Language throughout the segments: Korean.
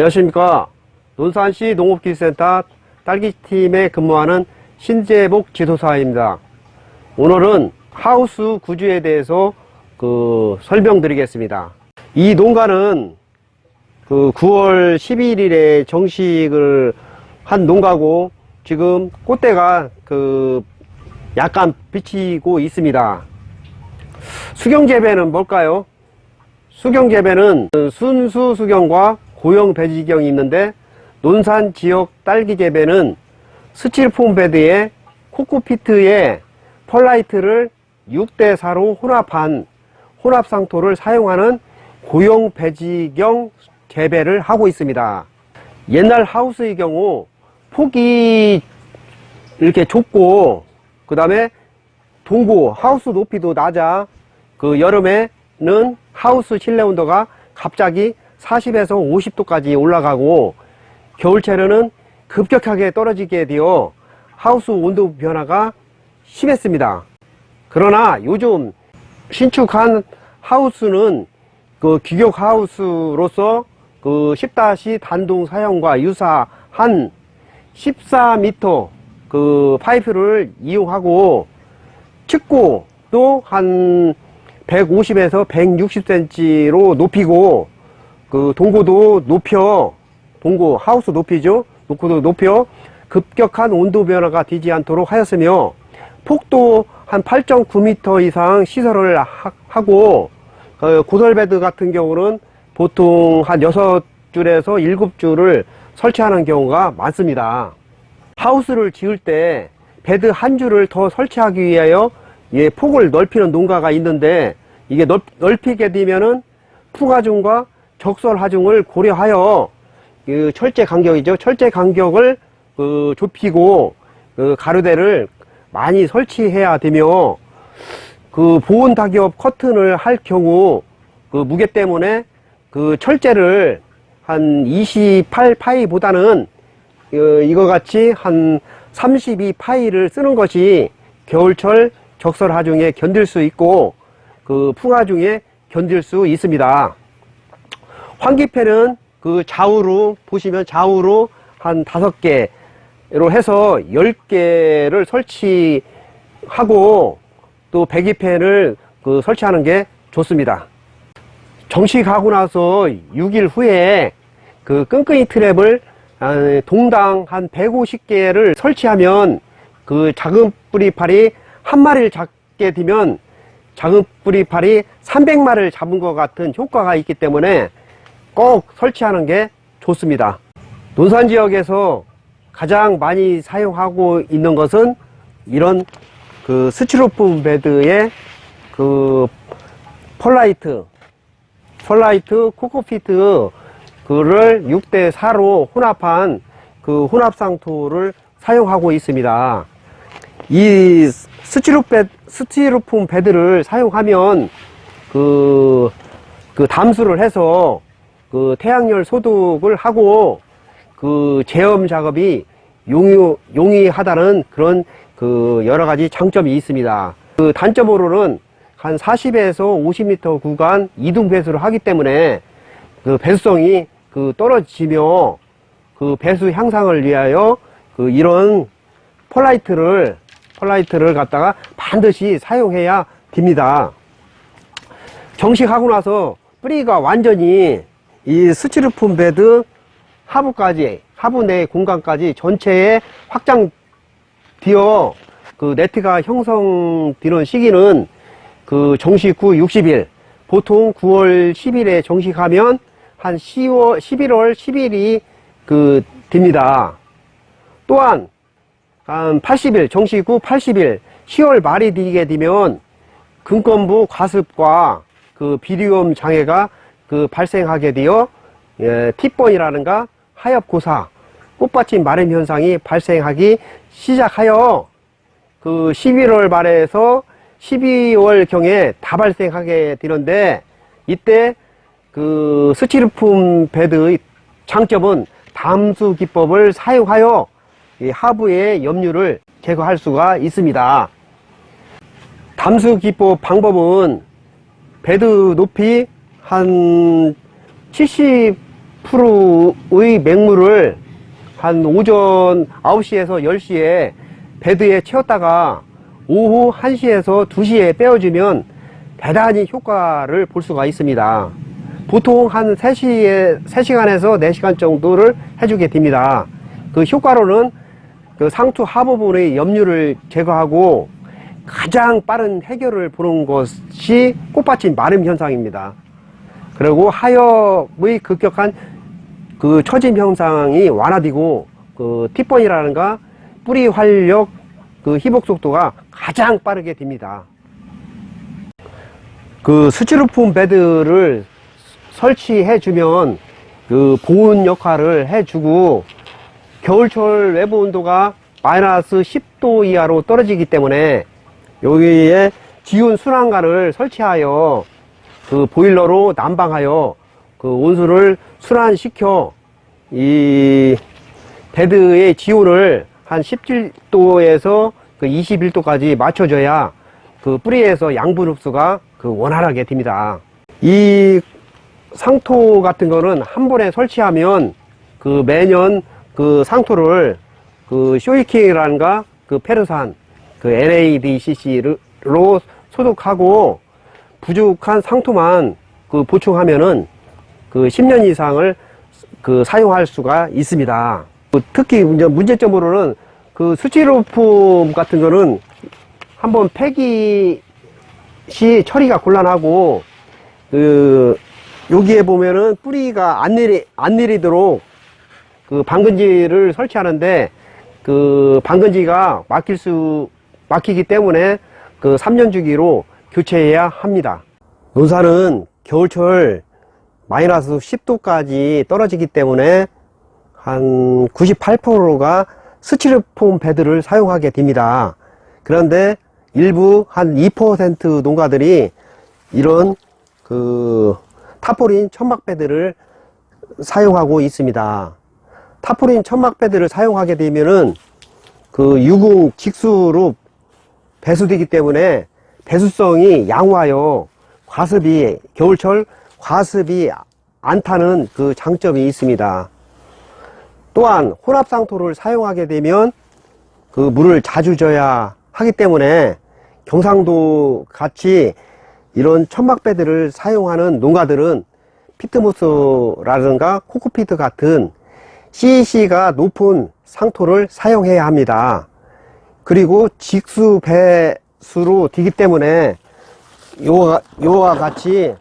안녕하십니까. 논산시 농업기술센터 딸기팀에 근무하는 신재복 지도사입니다. 오늘은 하우스 구조에 대해서 그 설명드리겠습니다. 이 농가는 그 9월 11일에 정식을 한 농가고 지금 꽃대가 그 약간 비치고 있습니다. 수경 재배는 뭘까요? 수경 재배는 순수 수경과 고형 배지경이 있는데 논산 지역 딸기 재배는 스틸폼 베드에 코코피트에 펄라이트를 6대 4로 혼합한 혼합 상토를 사용하는 고형 배지경 재배를 하고 있습니다. 옛날 하우스의 경우 폭이 이렇게 좁고 그 다음에 동고 하우스 높이도 낮아 그 여름에는 하우스 실내 온도가 갑자기 40에서 50도까지 올라가고 겨울철에는 급격하게 떨어지게 되어 하우스 온도 변화가 심했습니다. 그러나 요즘 신축한 하우스는 그 규격 하우스로서 그 10다시 단동 사용과 유사한 14m 그 파이프를 이용하고 측고도 한 150에서 160cm로 높이고 그 동고도 높여 동고 하우스 높이죠 높고도 높여 급격한 온도 변화가 되지 않도록 하였으며 폭도 한 8.9m 이상 시설을 하- 그 고설베드 같은 경우는 보통 한 6줄에서 7줄을 설치하는 경우가 많습니다. 하우스를 지을 때 베드 한 줄을 더 설치하기 위하여 예, 폭을 넓히는 농가가 있는데 이게 넓, 넓히게 되면은 풍하중과 적설 하중을 고려하여 그 철제 간격이죠. 철제 간격을 그 좁히고 그 가로대를 많이 설치해야 되며 그 보온 낙엽 커튼을 할 경우 그 무게 때문에 그 철제를 한 28파이보다는 어, 이거 같이 한 32파이를 쓰는 것이 겨울철 적설 하중에 견딜 수 있고 그 풍하중에 견딜 수 있습니다. 환기팬은 그 좌우로 보시면 좌우로 한 다섯 개로 해서 열 개를 설치하고 또 배기팬을 그 설치하는 게 좋습니다. 정식하고 나서 6일 후에 그 끈끈이 트랩을 아, 동당 한 150개를 설치하면 그 작은 뿌리팔이 한 마리를 잡게 되면 작은 뿌리팔이 300마리를 잡은 것 같은 효과가 있기 때문에 꼭 설치하는 게 좋습니다. 논산 지역에서 가장 많이 사용하고 있는 것은 이런 그 스티로폼 베드의 그 펄라이트, 펄라이트 코코피트 그를 6대 4로 혼합한 그 혼합 상토를 사용하고 있습니다. 이 스티로페, 스티로폼 베드를 사용하면 그, 그 담수를 해서 그 태양열 소독을 하고 그 제염 작업이 용이, 용이하다는 그런 그 여러 가지 장점이 있습니다. 그 단점으로는 한 40에서 50m 구간 이동 배수를 하기 때문에 그 배수성이 그 떨어지며 그 배수 향상을 위하여 그 이런 펄라이트를 펄라이트를 갖다가 반드시 사용해야 됩니다. 정식하고 나서 뿌리가 완전히 이 스티로폼 베드 하부까지 하부 내 공간까지 전체에 확장되어 그 네트가 형성되는 시기는 그 정식 후 60일 보통 9월 10일에 정식하면 한 10월 11월 10일이 그 됩니다. 또한 한 80일 정식 후 80일 10월 말이 되게 되면 근권부 과습과 그 비리움 장애가 그 발생하게 되어 예, 티번이라는가 하엽 고사 꽃받침 마름 현상이 발생하기 시작하여 그 11월 말에서 12월 경에 다 발생하게 되는데 이때 그 스티로폼 베드의 장점은 담수 기법을 사용하여 이 하부의 염류를 제거할 수가 있습니다. 담수 기법 방법은 베드 높이 한 70 프로의 맹물을 한 오전 9시에서 10시에 베드에 채웠다가 오후 1시에서 2시에 빼어주면 대단히 효과를 볼 수가 있습니다. 보통 한 3시에, 3시간에서 4시간 정도를 해주게 됩니다. 그 효과로는 그 상투 하부분의 염류를 제거하고 가장 빠른 해결을 보는 것이 꽃밭이 마름 현상입니다. 그리고 하엽의 급격한 그 처짐 현상이 완화되고 그 티번이라든가 뿌리 활력 그 희복 속도가 가장 빠르게 됩니다. 그 스티로폼 베드를 설치해 주면 그 보온 역할을 해주고 겨울철 외부 온도가 마이너스 10도 이하로 떨어지기 때문에 여기에 지온 순환관을 설치하여 그 보일러로 난방하여 그 온수를 순환시켜 이 베드의 지온을 한 17도에서 그 21도까지 맞춰줘야 그 뿌리에서 양분 흡수가 그 원활하게 됩니다. 이 상토 같은 거는 한 번에 설치하면 그 매년 그 상토를 그 쇼이킹이라는가 그 페르산 그 NADCC로 소독하고 부족한 상토만 그 보충하면은 그 10년 이상을 그 사용할 수가 있습니다. 그 특히 문제점으로는 그 수치로품 같은 거는 한번 폐기 시 처리가 곤란하고 그 여기에 보면은 뿌리가 안 내리 안 내리도록 그 방근지를 설치하는데 그 방근지가 막힐 수 막히기 때문에 그 3년 주기로 교체해야 합니다. 논사는 겨울철 마이너스 10도까지 떨어지기 때문에 한 98%가 스티로폼 베드를 사용하게 됩니다. 그런데 일부 한 2% 농가들이 이런 그 타포린 천막 베드를 사용하고 있습니다. 타포린 천막 베드를 사용하게 되면은 그 유공 직수로 배수되기 때문에 배수성이 양호하여 과습이 겨울철 과습이 안 타는 그 장점이 있습니다. 또한 혼합상토를 사용하게 되면 그 물을 자주 줘야 하기 때문에 경상도 같이 이런 천막배들을 사용하는 농가들은 피트모스라든가 코코피트 같은 CEC가 높은 상토를 사용해야 합니다. 그리고 직수 배 수로 되기 때문에 요와, 요와 같이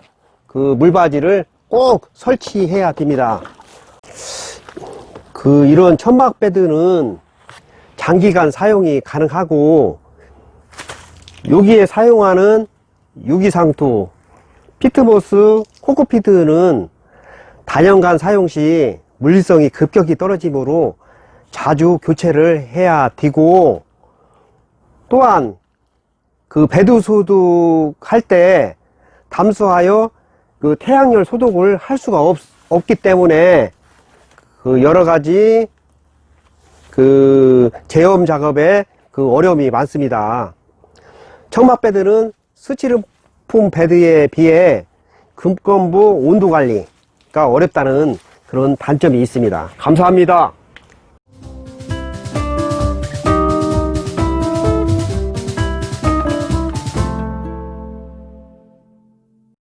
그 물바지를 꼭 설치해야 됩니다. 그 이런 천막 베드는 장기간 사용이 가능하고 여기에 사용하는 유기상토 피트모스 코코피트는 단연간 사용 시 물리성이 급격히 떨어지므로 자주 교체를 해야 되고 또한 그 배드 소독할 때 담수하여 그 태양열 소독을 할 수가 없, 없기 때문에 그 여러 가지 그 제염 작업에 그 어려움이 많습니다. 청막 베드는 스티로폼 베드에 비해 금건부 온도 관리가 어렵다는 그런 단점이 있습니다. 감사합니다.